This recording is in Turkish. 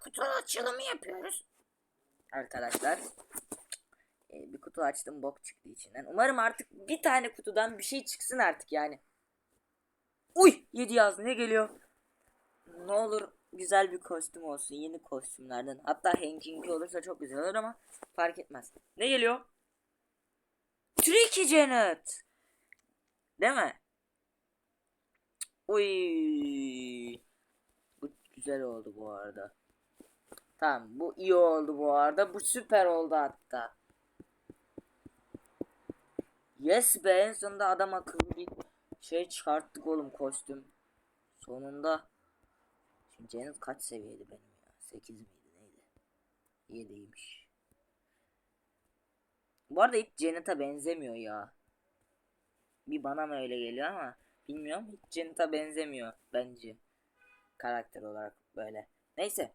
kutu açılımı yapıyoruz. Arkadaşlar. Ee, bir kutu açtım bok çıktı içinden. Umarım artık bir tane kutudan bir şey çıksın artık yani. Uy 7 yaz ne geliyor? Ne olur güzel bir kostüm olsun. Yeni kostümlerden. Hatta Hank'inki olursa çok güzel olur ama fark etmez. Ne geliyor? Tricky Janet. Değil mi? Uy. Bu güzel oldu bu arada. Tamam bu iyi oldu bu arada. Bu süper oldu hatta. Yes be en sonunda adam akıllı bir şey çıkarttık oğlum kostüm. Sonunda. Şimdi Janet kaç seviyeydi benim ya? 8 miydi neydi? 7'ymiş. Bu arada hiç Janet'a benzemiyor ya. Bir bana mı öyle geliyor ama bilmiyorum. Hiç Janet'a benzemiyor bence. Karakter olarak böyle. Neyse.